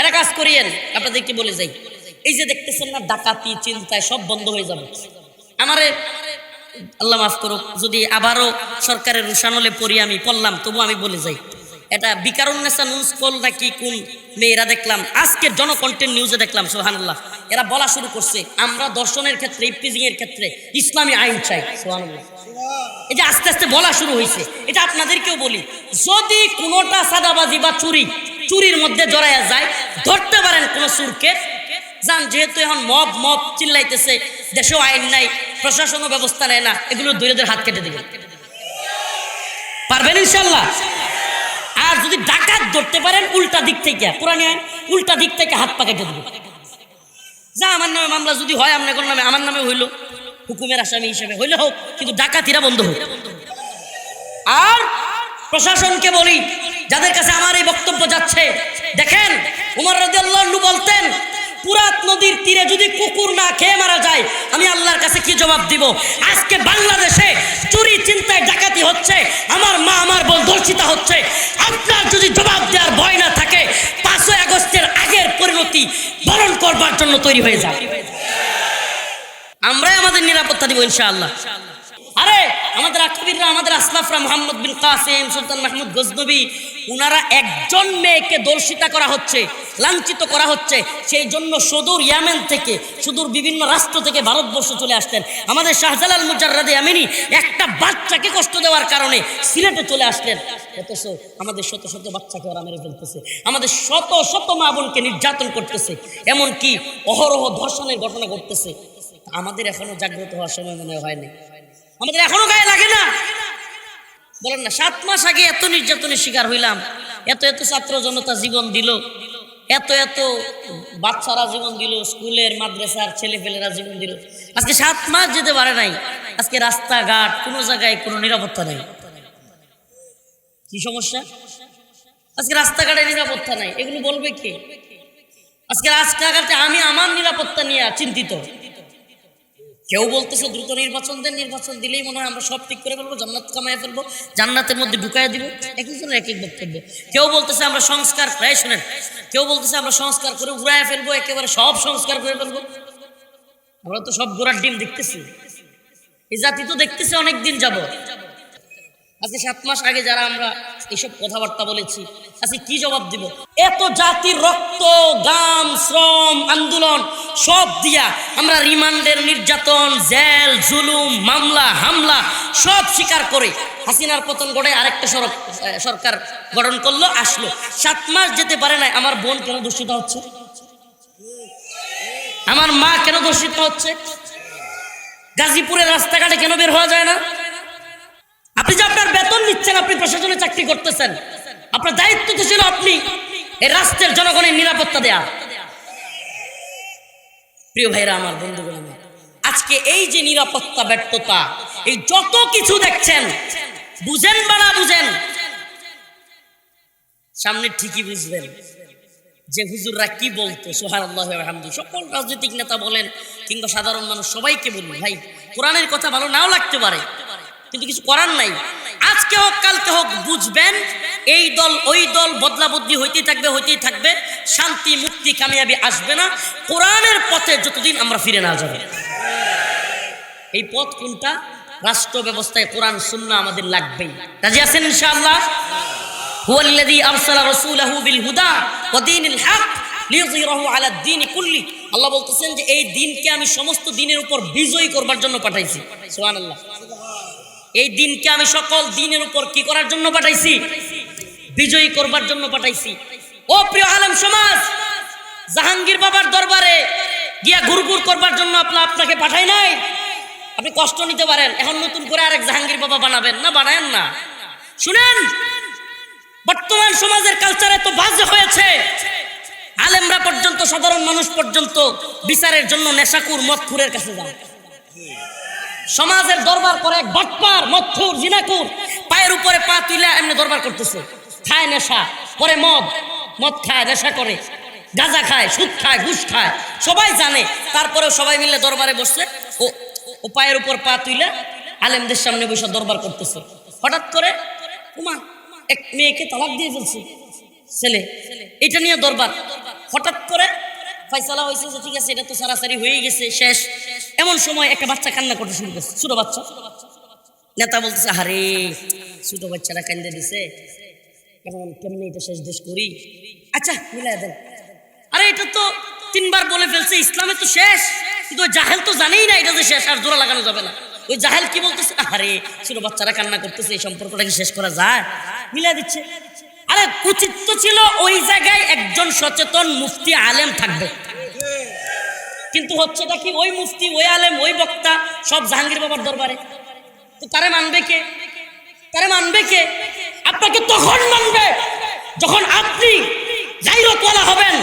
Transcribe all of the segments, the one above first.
এরা কাজ করিয়েন। আপনাদেরকে বলে যাই। এই যে দেখতেছেন না ডাকাতি চিন্তায় সব বন্ধ হয়ে যাবে। আমারে আল্লাহ মাফ করুক যদি আবারও সরকারের রুশানলে পড়ি আমি পড়লাম তবু আমি বলে যাই। এটা বিকারুন্নেসা নিউজ কল নাকি কোন মেয়েরা দেখলাম আজকের জনকন্টেন্ট নিউজে দেখলাম সোহানুল্লাহ এরা বলা শুরু করছে আমরা দর্শনের ক্ষেত্রে ইফতিজিং এর ক্ষেত্রে ইসলামী আইন চাই সোহানুল্লাহ এই যে আস্তে আস্তে বলা শুরু হয়েছে এটা আপনাদেরকেও বলি যদি কোনোটা সাদাবাজি বা চুরি চুরির মধ্যে জড়াইয়া যায়, ধরতে পারেন কোনো চুরকে। যান, যেহেতু এখন মব মব চিল্লাইতেছে, দেশেও আইন নাই, প্রশাসনও ব্যবস্থা নেয় না, এগুলো দৈরদের হাত কেটে দেবে। পারবেন ইনশাল্লাহ? আর যদি ডাকাত ধরতে পারেন, উল্টা দিক থেকে পুরানি আইন, উল্টা দিক থেকে হাত পা কেটে দেবে। যা, আমার নামে মামলা যদি হয়, আপনার নামে, আমার নামে হইল। হুকুমের আসামি হিসেবে হইলে হোক, কিন্তু ডাকাতিরা বন্ধ হোক। আর প্রশাসনকে বলি, যাদের কাছে আমার এই বক্তব্য যাচ্ছে। দেখেন, উমর আনহু বলতেন, পুরাত নদীর তীরে যদি কুকুর না খেয়ে মারা যায়, আমি আল্লাহর কাছে কি জবাব দিব? আজকে বাংলাদেশে চুরি চিন্তায় ডাকাতি হচ্ছে, আমার মা, আমার বোন ধর্ষিতা হচ্ছে। আপনার যদি জবাব দেওয়ার ভয় না থাকে, পাঁচই আগস্টের আগের পরিণতি বরণ করবার জন্য তৈরি হয়ে যায় আমরাই আমাদের নিরাপত্তা দিব ইনশাআল্লাহ। আরে, আমাদের আকিবিররা আমাদের আসলাফরা মোহাম্মদ বিন কাসেম, সুলতান মাহমুদ গজনবী, উনারা একজন মেয়েকে দর্শিতা করা হচ্ছে, লাঞ্ছিত করা হচ্ছে। সেই জন্য সুদূর ইয়ামেন থেকে, সুদূর বিভিন্ন রাষ্ট্র থেকে ভারতবর্ষ চলে আসতেন। আমাদের শাহজালাল মুজাররাদে আমিনি একটা বাচ্চাকে কষ্ট দেওয়ার কারণে সিলেটে চলে আসলেন। অথচ আমাদের শত শত বাচ্চাকে ওরা মেরে ফেলতেছে। আমাদের শত শত মা বোনকে নির্যাতন করতেছে। এমনকি অহরহ ধর্ষণের ঘটনা ঘটতেছে। আমাদের এখনও জাগ্রত হওয়ার সময় মনে হয়নি আমাদের এখনও গায়ে লাগে না। বলেন না, সাত মাস আগে এত নির্যাতনের শিকার হইলাম। এত এত ছাত্র জনতা জীবন দিল। এত এত বাচ্চারা জীবন দিল, স্কুলের মাদ্রাসার ছেলে ছেলেপেলেরা জীবন দিল। আজকে সাত মাস যেতে পারে নাই। আজকে রাস্তাঘাট, কোনো জায়গায় কোনো নিরাপত্তা নেই। কি সমস্যা? আজকে রাস্তাঘাটে নিরাপত্তা নাই। এগুলো বলবে কে? আজকে রাস্তাঘাটে আমি আমার নিরাপত্তা নিয়ে চিন্তিত। কেউ বলতেছে দ্রুত নির্বাচন দেন, নির্বাচন দিলেই মনে হয় আমরা সব ঠিক করে ফেলব, জান্নাত কামাই ফেলব, জান্নাতের মধ্যে ঢুকাই দিব। এক একজনের এক এক বক্তব্য। কেউ বলতেছে আমরা সংস্কার প্রায় শোনেন, কেউ বলতেছে আমরা সংস্কার করে উড়ায় ফেলব, একেবারে সব সংস্কার করে ফেলব। আমরা তো সব গোড়ার ডিম দেখতেছি। এই জাতি তো দেখতেছে অনেক দিন যাব আজকে সাত মাস আগে যারা আমরা এইসব কথাবার্তা বলেছি, আজকে কি জবাব দিব? এত জাতির রক্ত গাম শ্রম, আন্দোলন, সব দিয়া আমরা রিমান্ডের নির্যাতন, জেল, জুলুম, মামলা, হামলা সব স্বীকার করে হাসিনার পতন গড়ে আরেকটা সড়ক সরকার গঠন করল, আসলো। সাত মাস যেতে পারে না আমার বোন কেন দূষিত হচ্ছে? আমার মা কেন দূষিত হচ্ছে? গাজীপুরের রাস্তাঘাটে কেন বের হওয়া যায় না? আপনি যে আপনার বেতন নিচ্ছেন, আপনি প্রশাসনে চাকরি করতেছেন। আপনার দায়িত্ব তো ছিল আপনি এই রাষ্ট্রের জনগণের নিরাপত্তা দেয়া। প্রিয় ভাইরা, আমার বন্ধুগণ, আমার। আজকে এই যে নিরাপত্তা, ব্যর্থতা, এই যত কিছু দেখছেন, বুঝেন বা না বুঝেন, সামনে ঠিকই বুঝবেন যে হুজুররা কি বলতো সোহার আল্লাহ আলহামদু সকল রাজনৈতিক নেতা বলেন কিংবা সাধারণ মানুষ সবাইকে বলুন, ভাই, কোরআনের কথা ভালো নাও লাগতে পারে। কিন্তু কিছু করার নাই আজকে হোক কালকে হোক বুঝবেন এই দল ওই দল বদলা বদলি হইতেই থাকবে হইতেই থাকবে শান্তি মুক্তি কামিয়াবি আসবে না কোরআনের পথে যতদিন আমরা ফিরে না যাব এই পথ কোনটা রাষ্ট্র ব্যবস্থায় কোরআন সুন্না আমাদের লাগবেই রাজি আছেন ইনশাআল্লাহ هو الذي أرسل رسوله بالهدى ودين الحق লিয়ুযহিরাহু আলা দ্বীন কুল্লি আল্লাহ বলতেছেন যে এই দিনকে আমি সমস্ত দিনের উপর বিজয়ী করবার জন্য পাঠাইছি সুবহানাল্লাহ এই দিনকে আমি সকল দিনের উপর কি করার জন্য পাঠাইছি? বিজয়ী করবার জন্য পাঠাইছি। ও প্রিয় আলম সমাজ, জাহাঙ্গীর বাবার দরবারে গিয়া ঘুরঘুর করবার জন্য আপনার আপনাকে পাঠাই নাই। আপনি কষ্ট নিতে পারেন। এখন নতুন করে আরেক জাহাঙ্গীর বাবা বানাবেন। না, বানায়েন না। শুনেন, বর্তমান সমাজের কালচার এত বাজে হয়েছে। আলেমরা পর্যন্ত, সাধারণ মানুষ পর্যন্ত বিচারের জন্য নেশাকুর মদখুরের কাছে যান। সমাজের দরবার করে এক বটপার মদখুর জিনাকুর, পায়ের উপরে পা তুলে এমনি দরবার করতেছে। খায় নেশা পরে মদ মদ খায়, নেশা করে। গাঁজা খায়, সুদ খায়, ঘুষ খায়, সবাই জানে। তারপরেও সবাই মিলে দরবারে বসছে। ও ও পায়ের উপর পা তুলে আলেমদের সামনে বসে দরবার করতেছে। হঠাৎ করে, উমা, এক মেয়েকে তালাক দিয়ে ফেলছে। ছেলে, এটা নিয়ে দরবার। হঠাৎ করে ফয়সালা হয়েছে যে, ঠিক আছে, এটা তো সারাসারি হয়ে গেছে, শেষ। এমন সময় একটা বাচ্চা কান্না করতে শুরু করছে, ছোট বাচ্চা। নেতা বলতেছে আরে ছোট বাচ্চারা কান্দে দিছে। এখন কেমনি এটা শেষ দেশ করি? আচ্ছা মিলাই দেন। আরে, এটা তো তিনবার বলে ফেলছে, ইসলামে তো শেষ। কিন্তু ওই জাহেল তো জানেই না এটা যে শেষ, আর জোড়া লাগানো যাবে না। ওই জাহেল কি বলতেছে? আরে ছোট বাচ্চারা কান্না করতেছে, এই সম্পর্কটা কি শেষ করা যায়? মিলাই দিচ্ছে। আরে উচিত তো ছিল ওই জায়গায় একজন সচেতন মুফতি আলেম থাকবে। কিন্তু হচ্ছেটা কি, ওই মুফতি, ওই আলেম, ওই বক্তা সব জাহাঙ্গীর বাবার দরবারে। তো তারে মানবে কে? তারে মানবে কে? আপনাকে তখন মানবে যখন আপনি গাইরতওয়ালা হবেন,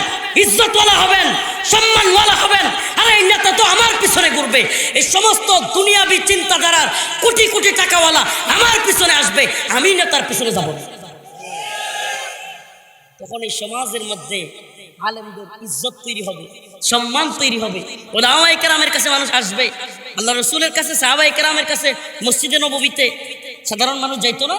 ইজ্জতওয়ালা হবেন, সম্মানওয়ালা হবেন। আরে এই নেতা তো আমার পিছনে ঘুরবে। এই সমস্ত দুনিয়াবি চিন্তাধারার কোটি কোটি টাকাওয়ালা আমার পিছনে আসবে। আমি নেতার পিছনে যাব না। তখন এই সমাজের মধ্যে আলেমদের ইজ্জত তৈরি হবে, সম্মান তৈরি হবে। ওলামাই কেরামের কাছে মানুষ আসবে। আল্লাহ রসুলের কাছে সাহাবাই কেরামের কাছে, মসজিদে নবীতে সাধারণ মানুষ যাইতো না?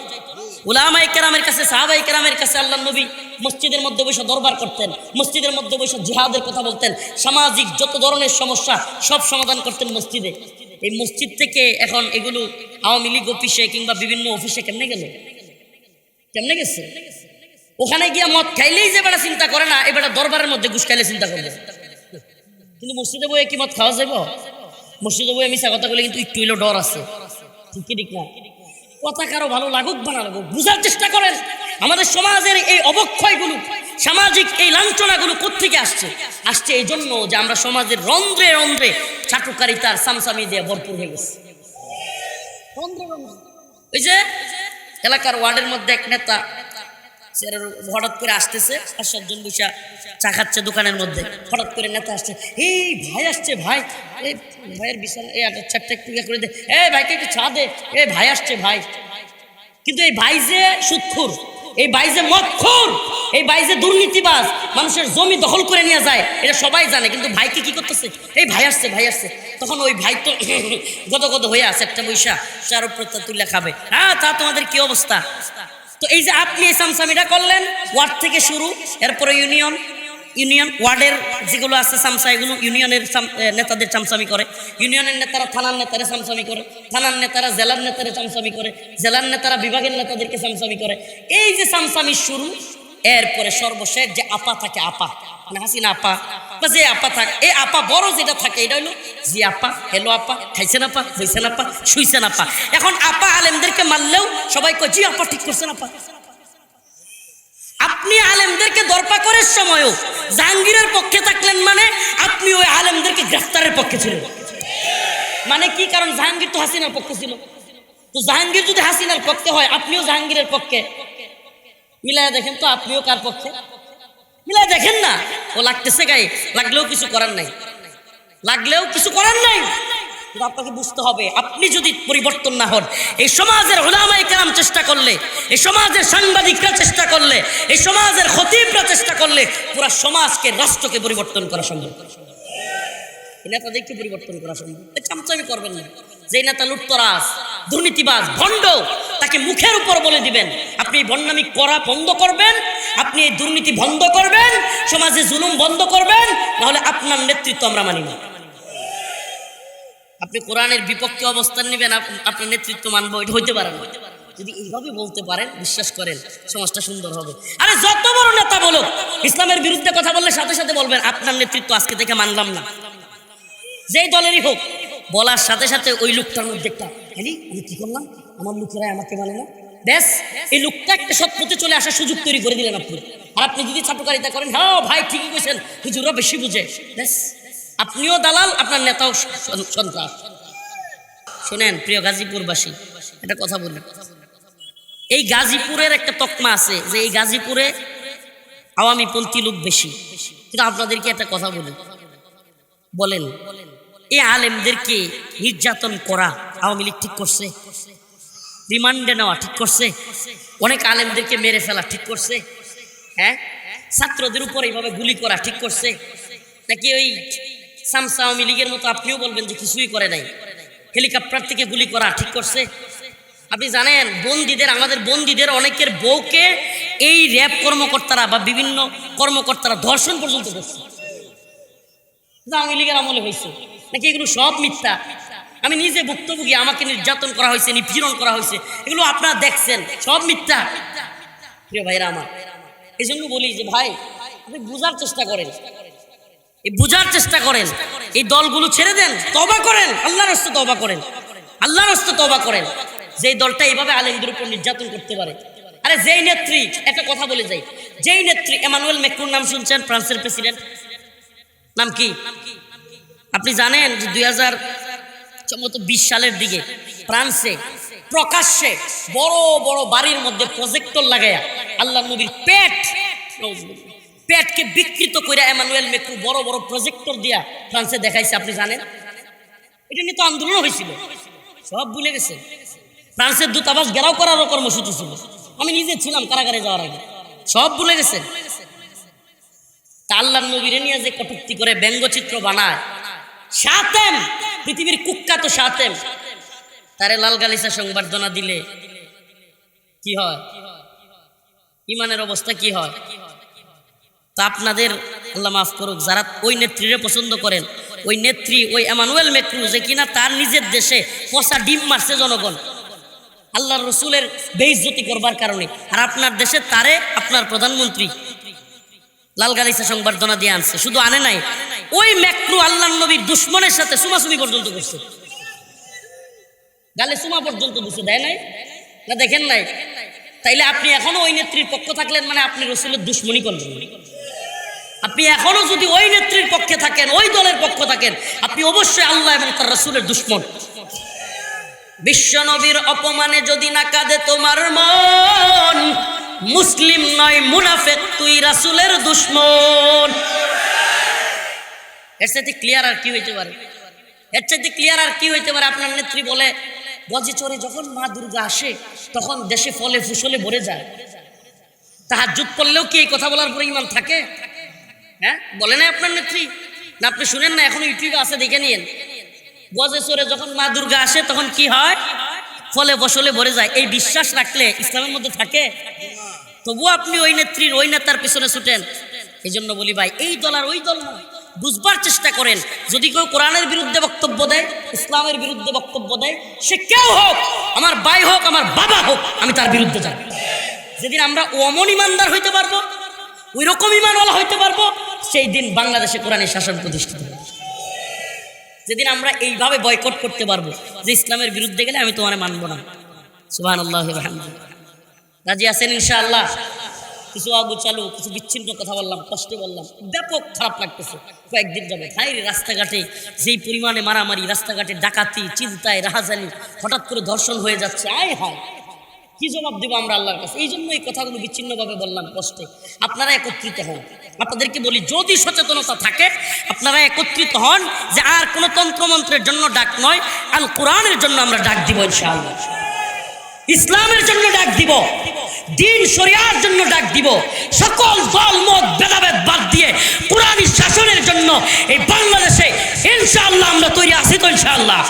ওলামাই কেরামের কাছে সাহাবাই কেরামের কাছে আল্লাহ নবী মসজিদের মধ্যে বসে দরবার করতেন, মসজিদের মধ্যে বসে জিহাদের কথা বলতেন। সামাজিক যত ধরনের সমস্যা, সব সমাধান করতেন মসজিদে। এই মসজিদ থেকে এখন এগুলো আওয়ামী লীগ অফিসে কিংবা বিভিন্ন অফিসে কেমনে গেল? কেমনে গেছে? ওখানে গিয়ে মদ খাইলেই যে বেটা চিন্তা করে না এবার দরবারের মধ্যে ঘুষ খাইলে চিন্তা করবে। কিন্তু মসজিদে বইয়ে কি মদ খাওয়া যাব মসজিদে বইয়ে আমি কথা বলে কিন্তু একটু হইলেও ডর আছে। ঠিক ঠিক না? কথা কারও ভালো লাগুক বা না লাগুক, বুঝার চেষ্টা করেন। আমাদের সমাজের এই অবক্ষয়গুলো, সামাজিক এই লাঞ্ছনাগুলো কোথেকে আসছে? আসছে এই জন্য যে আমরা সমাজের রন্ধ্রে রন্ধ্রে চাটুকারিতার সামসামি দিয়ে ভরপুর হয়ে গেছে। ওই যে এলাকার ওয়ার্ডের মধ্যে এক নেতা সে হঠাৎ করে আসতেছে, আর সাতজন বসে চা খাচ্ছে দোকানের মধ্যে। হঠাৎ করে নেতা আসছে, এই ভাই আসছে, ভাই। এই ভাইয়ের বিশাল এই একটা চারটা একটু ইয়ে করে দে। এ ভাইকে একটু চা দে। এ ভাই আসছে, ভাই। কিন্তু এই ভাই যে সুৎখুর, এই ভাই যে মদখোর এই ভাই যে দুর্নীতিবাজ, মানুষের জমি দখল করে নিয়ে যায়, এটা সবাই জানে। কিন্তু ভাইকে কি করতেছে? এই ভাই আসছে ভাই আসছে। তখন ওই ভাই তো গত হয়ে আছে একটা বৈশা, চার উপরে তুলে খাবে। হ্যাঁ তা তোমাদের কি অবস্থা? তো এই যে আপনি এই সামসামিটা করলেন, ওয়ার্ড থেকে শুরু, এরপরে ইউনিয়ন ইউনিয়ন ওয়ার্ডের যেগুলো আছে সামসা, এগুলো ইউনিয়নের নেতাদের চামচামি করে। ইউনিয়নের নেতারা থানার নেতারা চামচামি করে, থানার নেতারা জেলার নেতারা চামচামি করে, জেলার নেতারা বিভাগের নেতাদেরকে চামচামি করে। এই যে চামচামির শুরু, এরপরে সর্বশেষ যে আপা থাকে আপা মানে হাসিনা আপা বা যে আপা থাকে এই আপা বড় যেটা থাকে, এটা হলো জি আপা হেলো আপা, খাইছেন আপা, হইছেন আপা, শুইছেন আপা। এখন আপা আলেমদেরকে মারলেও সবাই কয়, জি আপা, ঠিক করছেন আপা। আপনি আলেমদেরকে দরপা করার সময়ও জাহাঙ্গীরের পক্ষে থাকলেন মানে আপনি ওই আলেমদেরকে গ্রেফতারের পক্ষে ছিলেন। মানে কি কারণ? জাহাঙ্গীর তো হাসিনার পক্ষে ছিল। তো জাহাঙ্গীর যদি হাসিনার পক্ষে হয়, আপনিও জাহাঙ্গীরের পক্ষে। মিলায় দেখেন তো, আপনিও কার পক্ষে? মিলায় দেখেন না? ও লাগতেছে গায়ে। লাগলেও কিছু করার নাই। লাগলেও কিছু করার নাই। আপনাকে বুঝতে হবে, আপনি যদি পরিবর্তন না হন, এই সমাজের ওলামাই কেরাম চেষ্টা করলে, এই সমাজের সাংবাদিকরা চেষ্টা করলে, এই সমাজের খতিবরা চেষ্টা করলে, পুরো সমাজকে রাষ্ট্রকে পরিবর্তন করা সম্ভব। নেতাদেরকে পরিবর্তন করা সম্ভব। চামচামি করবেন না। যে নেতা লুটতরাজ, দুর্নীতিবাজ, ভণ্ড, তাকে মুখের উপর বলে দিবেন, আপনি ভণ্ডামি করা বন্ধ করবেন আপনি এই দুর্নীতি বন্ধ করবেন, সমাজে জুলুম বন্ধ করবেন, নাহলে আপনার নেতৃত্ব আমরা মানি না। আপনি কোরআনের বিপক্ষে অবস্থান নেবেন আপনার নেতৃত্ব মানবো, এটা হইতে পারে না। যদি এইভাবে বলতে পারেন, বিশ্বাস করেন, সমাজটা সুন্দর হবে। আরে যত বড় নেতা বলো ইসলামের বিরুদ্ধে কথা বললে সাথে সাথে বলবেন, আপনার নেতৃত্ব আজকে থেকে মানলাম না। যেই দলেরই হোক, বলার সাথে সাথে ওই লোকটার মধ্যে একটা আরে আমি কি করলাম? আমার লোকেরাই আমাকে মানে না? ব্যাস, এই লোকটা একটা সৎপথে চলে আসার সুযোগ তৈরি করে দিলেন আপনি। আর আপনি যদি ছাত্রকারিতা করেন হ্যাঁ ভাই, ঠিকই কইছেন হুজুরা বেশি বুঝে। ব্যাস, আপনিও দালাল, আপনার নেতাও সন্ত্রাস। শোনেন, প্রিয় গাজীপুরবাসী, একটা কথা বলি। এই গাজীপুরের একটা তকমা আছে যে এই গাজীপুরে আওয়ামী পন্থী লোক বেশি। কিন্তু আপনাদেরকে একটা কথা বলি। বলেন, এই আলেমদেরকে নির্যাতন করা আওয়ামী লীগ ঠিক করছে? রিমান্ডে নেওয়া ঠিক করছে। অনেক আলেমদেরকে মেরে ফেলা ঠিক করছে। হ্যাঁ? ছাত্রদের উপর এইভাবে গুলি করা ঠিক করছে। নাকি ওই সামসা আওয়ামী লীগের মতো আপনিও বলবেন যে কিছুই করে নাই। হেলিকপ্টার থেকে গুলি করা ঠিক করছে। আপনি জানেন, বন্দীদের, আমাদের বন্দীদের অনেকের বউকে এই র্যাব কর্মকর্তারা বা বিভিন্ন কর্মকর্তারা ধর্ষণ পর্যন্ত করছে। আওয়ামী লীগের আমলে হয়েছে। নাকি এগুলো সব মিথ্যা? আমি নিজে ভুক্তভোগী, আমাকে নির্যাতন করা হয়েছে, নিপীড়ন করা হয়েছে, এগুলো আপনারা দেখছেন, সব মিথ্যা। প্রিয় ভাইরা আমার এই জন্য বলি যে ভাই, আপনি বোঝার চেষ্টা করেন। এই বোঝার চেষ্টা করেন। এই দলগুলো ছেড়ে দেন তবা করেন, আল্লাহর হস্তে তবা করেন। আল্লাহর হস্তে তবা করেন। যে দলটা এইভাবে আলেমদের উপর নির্যাতন করতে পারে। আরে যেই নেত্রী, একটা কথা বলে যাই। যেই নেত্রী, এমানুয়েল মেক্রুর নাম শুনছেন, ফ্রান্সের প্রেসিডেন্ট? নাম কি? আপনি জানেন যে দুই হাজার সম্ভবত বিশ সালের দিকে ফ্রান্সে প্রকাশ্যে, বড় বড় বাড়ির মধ্যে প্রজেক্টর লাগায়া আল্লাহ নবীর পেট, পেটকে বিকৃত করে এমানুয়েল মেক্রু বড় বড় প্রজেক্টর দিয়া ফ্রান্সে দেখাইছে, আপনি জানেন? এটা নিয়ে তো আন্দোলন হয়েছিল। সব ভুলে গেছে। ফ্রান্সের দূতাবাস গেরাও করারও কর্মসূচি ছিল। আমি নিজে ছিলাম কারাগারে যাওয়ার আগে। সব ভুলে গেছে। তা আল্লাহর নবীরে নিয়ে যে কটুক্তি করে ব্যঙ্গচিত্র বানায় সাতেম, পৃথিবীর কুখ্যাত সাতেম। তারে লাল গালিসা সংবর্ধনা দিলে কি হয়? ইমানের অবস্থা কি হয়? তা আপনাদের আল্লাহ মাফ করুক, যারা ওই নেত্রীরে পছন্দ করেন, ওই নেত্রী, ওই এমানুয়েল মেক্রু যে কিনা তার নিজের দেশে পচা ডিম মারছে জনগণ। আল্লাহ রসুলের বেইজ্জতি করবার কারণে। আর আপনার দেশে তারে আপনার প্রধানমন্ত্রী লাল গালিসা সংবর্ধনা দিয়ে আনছে। শুধু আনে নাই ওই ম্যাক্রু আল্লাহ নবীর দুশ্মনের সাথে সুমাসুমি পর্যন্ত করছে গালে সুমা পর্যন্ত দিছে দেয় নাই? না, দেখেন নাই? তাইলে আপনি এখনও ওই নেত্রীর পক্ষ থাকলেন মানে আপনি রসুলের দুশ্মনী করলেন। আপনি এখনও যদি ওই নেত্রীর পক্ষে থাকেন, ওই দলের পক্ষ থাকেন, আপনি অবশ্যই আল্লাহ এবং তার রসুলের দুশ্মন। বিশ্ব নবীর অপমানে যদি না কাঁদে তোমার মন, মুসলিম নয়, মুনাফেক, তুই রাসুলের দুশ্মন। এর সাথে ক্লিয়ার আর কি হইতে পারে? এর চাইতে ক্লিয়ার আর কি হইতে পারে? আপনার নেত্রী বলে গজে চড়ে যখন মা দুর্গা আসে, তখন দেশে ফলে ফুসলে ভরে যায়। তাহার যুদ্ধ করলেও কি এই কথা বলার পরে ইমান থাকে? হ্যাঁ? বলে না আপনার নেত্রী? না, আপনি শুনেন না, এখন ইউটিউবে আছে, দেখে নিয়েন। গজে চড়ে যখন মা দুর্গা আসে, তখন কি হয়? ফলে ফসলে ভরে যায়। এই বিশ্বাস রাখলে ইসলামের মধ্যে থাকে। তবুও আপনি ওই নেত্রীর, ওই নেতার পিছনে ছুটেন। এই জন্য বলি ভাই, এই দল আর ওই দল নয়। বুঝবার চেষ্টা করেন, যদি কেউ কোরআনের বিরুদ্ধে বক্তব্য দেয়, ইসলামের বিরুদ্ধে বক্তব্য দেয়, সে কেউ হোক, আমার ভাই হোক, আমার বাবা হোক, আমি তার বিরুদ্ধে যাব। যেদিন আমরা অমন ইমানদার হইতে পারব ওই রকম ইমানওয়ালা হইতে পারব, সেই দিন বাংলাদেশে কোরআনের শাসন প্রতিষ্ঠিত যেদিন আমরা এইভাবে বয়কট করতে পারব, যে ইসলামের বিরুদ্ধে গেলে আমি তোমার মানবো না। সুহান আল্লাহ রাজি আছেন ইনশাআল্লাহ? কিছু আগু চালু কিছু বিচ্ছিন্ন কথা বললাম, কষ্টে বললাম, ব্যাপক খারাপ লাগতেছে। কয়েকদিন যাবে হাই রাস্তাঘাটে যেই পরিমাণে মারামারি, রাস্তাঘাটে ডাকাতি, চিন্তায়, রাহাজানি, হঠাৎ করে ধর্ষণ হয়ে যাচ্ছে, আয় হায়। কি জবাব দেবো আমরা আল্লাহর কাছে? এই জন্য এই কথাগুলো বিচ্ছিন্নভাবে বললাম, কষ্টে। আপনারা একত্রিত হন। আপনাদেরকে বলি, যদি সচেতনতা থাকে, আপনারা একত্রিত হন যে আর কোনো তন্ত্রমন্ত্রের জন্য ডাক নয় আল কোরআনের জন্য আমরা ডাক দিব ইনশাআল্লাহ। ইসলামের জন্য ডাক দিব। দিন সরিয়ার জন্য ডাক দিব। সকল দল, মত, ভেদাভেদ বাদ দিয়ে কোরআনী শাসনের জন্য এই বাংলাদেশে ইনশাআল্লাহ আমরা তৈরি আছি তো ইনশাআল্লাহ।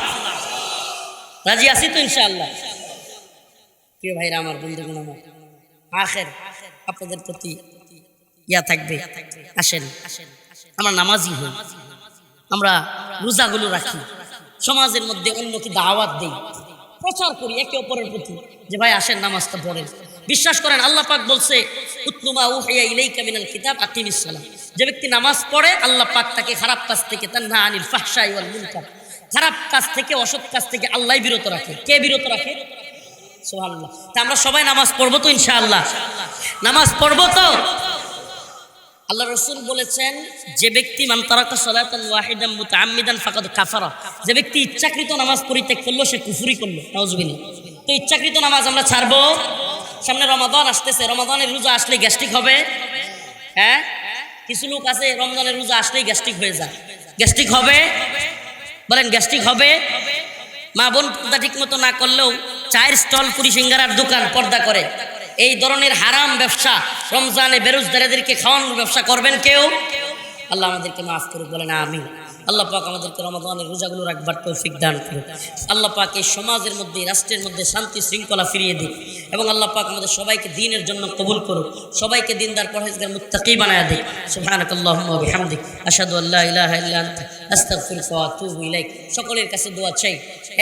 রাজি আছি তো ইনশাআল্লাহ? প্রিয় ভাইরা, আমার বন্ধুগণ, আমার আখের, আপনাদের প্রতি ইয়া থাকবে। আসেন, আমরা নামাজি হই। আমরা রোজাগুলো রাখি। সমাজের মধ্যে অন্যকে দাওয়াত দেই? প্রচার করি একে অপরের প্রতি। যে ভাই আসেন, নামাজটা পড়েন। বিশ্বাস করেন, আল্লাহ পাক বলছে উত্তমা উহিয়া ইলাইকা মিনাল কিতাব আকিমিস যে ব্যক্তি নামাজ পড়ে, আল্লাহ পাক তাকে খারাপ কাজ থেকে তান্না আনিল ফাহশাই ওয়াল মুনকার। খারাপ কাজ থেকে, অসৎ কাজ থেকে আল্লাহ বিরত রাখে। কে বিরত রাখে? সুবহানাল্লাহ। তা আমরা সবাই নামাজ পড়ব তো ইনশাআল্লাহ? নামাজ পড়ব তো? আল্লাহ রসুল বলেছেন, যে ব্যক্তি মান তারাকা সালাতান ওয়াহিদান মুতাআম্মিদান ফাকাদ কাফারা। যে ব্যক্তি ইচ্ছাকৃত নামাজ পরিত্যাগ করল, সে কুফরি করল। নাউজুবিল্লাহ। তো ইচ্ছাকৃত নামাজ আমরা ছাড়বো? সামনে রমাদান আসতেছে, রমাদানের রোজা আসলে গ্যাস্ট্রিক হবে। হ্যাঁ? কিছু লোক আছে রমজানের রোজা আসলেই গ্যাস্ট্রিক হয়ে যায়। গ্যাস্ট্রিক হবে? বলেন, গ্যাস্ট্রিক হবে? মা বোন পর্দা ঠিক মতো না করলেও চায়ের স্টল, পুরি সিঙ্গারার দোকান পর্দা করে। এই ধরনের হারাম ব্যবসা রমজানে বেরোজদারেদেরকে খাওয়ানোর ব্যবসা করবেন কেউ? আল্লাহ আমাদেরকে মাফ করুক, বলেন আমি আল্লাহ পাক আমাদেরকে রমাদানের রোজাগুলো রাখবার তৌফিক দান করুক আল্লাহ পাক এই সমাজের মধ্যে রাষ্ট্রের মধ্যে শান্তি শৃঙ্খলা ফিরিয়ে দিক এবং আল্লাহ পাক আমাদের সবাইকে দিনের জন্য কবুল করুক। সবাইকে দিনদার পরহেজগার মুত্তাকি বানায় দিক। সুবহানাকাল্লাহুম্মা বিহামদিক। আশহাদু সকলের কাছে দোয়া চাই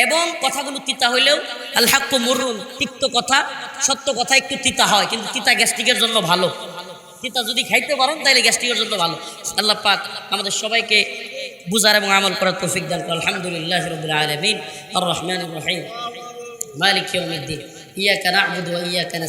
এবং কথাগুলো তিতা হইলেও আল হাক্কু মুররুন, তিক্ত কথা, সত্য কথা একটু তিতা হয়, কিন্তু তিতা গ্যাস্ট্রিকের জন্য ভালো। তিতা যদি খাইতে পারেন তাহলে গ্যাস্ট্রিকের জন্য ভালো। আল্লাহ পাক আমাদের সবাইকে বুঝার এবং আমল করার তৌফিক দান করো আলহামদুলিল্লাহ রবুল আলমিন আর রহমান রহিম মালিক ইয়া কানা আবুদ ইয়া কানা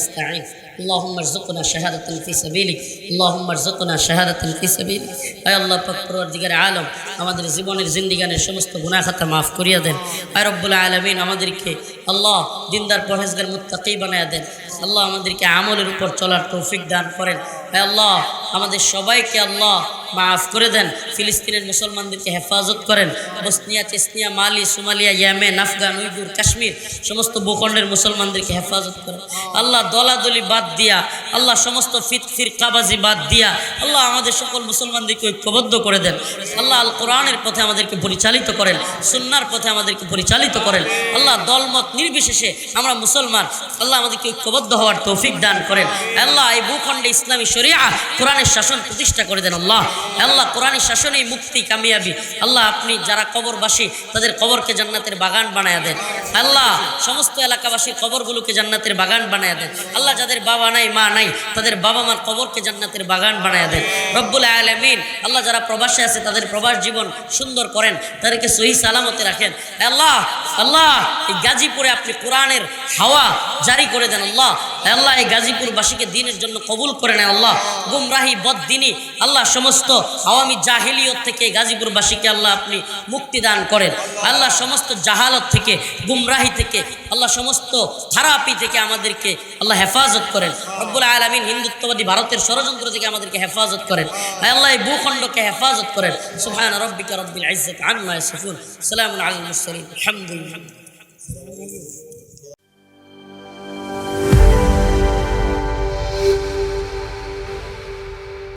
اللهم ارزقنا شهادة في سبيلك اللهم ارزقنا شهادة في سبيلك আয় আল্লাহ পাক পরওয়ারদিগার আলম আমাদের জীবনের জিন্দিগানের সমস্ত গুনাহ খাতা মাফ করিয়া দেন আয় রব্বুল আলামিন আমাদেরকে আল্লাহ দিনদার পরহেজগার মুত্তাকি বানায়া দেন আল্লাহ আমাদেরকে আমলের উপর চলার তৌফিক দান করেন আয় আল্লাহ আমাদের সবাইকে আল্লাহ মাফ করে দেন ফিলিস্তিনের মুসলমানদেরকে হেফাজত করেন Bosnia Chechnya Mali Somalia Yemen Afghan Uyghur Kashmir সমস্ত ভূখণ্ডের মুসলমানদেরকে হেফাজত করেন আল্লাহ দলাদলি বাদ দিয়া, আল্লাহ সমস্ত ফিত ফিরকাবাজি বাদ দিয়া, আল্লাহ আমাদের সকল মুসলমানদেরকে ঐক্যবদ্ধ করে দেন। আল্লাহ আল কোরআনের পথে আমাদেরকে পরিচালিত করেন, সুন্নার পথে আমাদেরকে পরিচালিত করেন। আল্লাহ দলমত নির্বিশেষে আমরা মুসলমান, আল্লাহ আমাদেরকে ঐক্যবদ্ধ হওয়ার তৌফিক দান করেন। আল্লাহ এই ভূখণ্ডে ইসলামী শরিয়া কোরআনের শাসন প্রতিষ্ঠা করে দেন আল্লাহ। আল্লাহ কোরআনের শাসনেই মুক্তি, কামিয়াবি। আল্লাহ আপনি যারা কবরবাসী, তাদের কবরকে জান্নাতের বাগান বানায় দেন। আল্লাহ সমস্ত এলাকাবাসীর কবরগুলোকে জান্নাতের বাগান বানায় দেন। আল্লাহ যাদের বাবা নাই, মা নাই, তাদের বাবা মার কবরকে জান্নাতের বাগান বানায় দেন। রব্বুল আলমিন, আল্লাহ যারা প্রবাসে আছে, তাদের প্রবাস জীবন সুন্দর করেন, তাদেরকে সহি সালামতে রাখেন। আল্লাহ আল্লাহ, এই গাজীপুরে আপনি কোরআনের হাওয়া জারি করে দেন, আল্লাহ। আল্লাহ, এই গাজীপুরবাসীকে দিনের জন্য কবুল করে নেন, আল্লাহ। গুমরাহি বদিনী আল্লাহ, সমস্ত আওয়ামী জাহিলিয়ত থেকে গাজীপুরবাসীকে আল্লাহ আপনি মুক্তি দান করেন। আল্লাহ, সমস্ত জাহালত থেকে, গুমরাহি থেকে, আল্লাহ, সমস্ত খারাপি থেকে আমাদেরকে আল্লাহ হেফাজত করেন রব্বুল আলমিন হিন্দুত্ববাদী ভারতের ষড়যন্ত্র থেকে আমাদেরকে হেফাজত করেন। আল্লাহ ভূখণ্ডকে হেফাজত করেন। সুহান রব্বিকা রব্বিল ইজ্জত আম্মা সুফুল সালাম আলাল মুরসালিন। আলহামদুলিল্লাহ।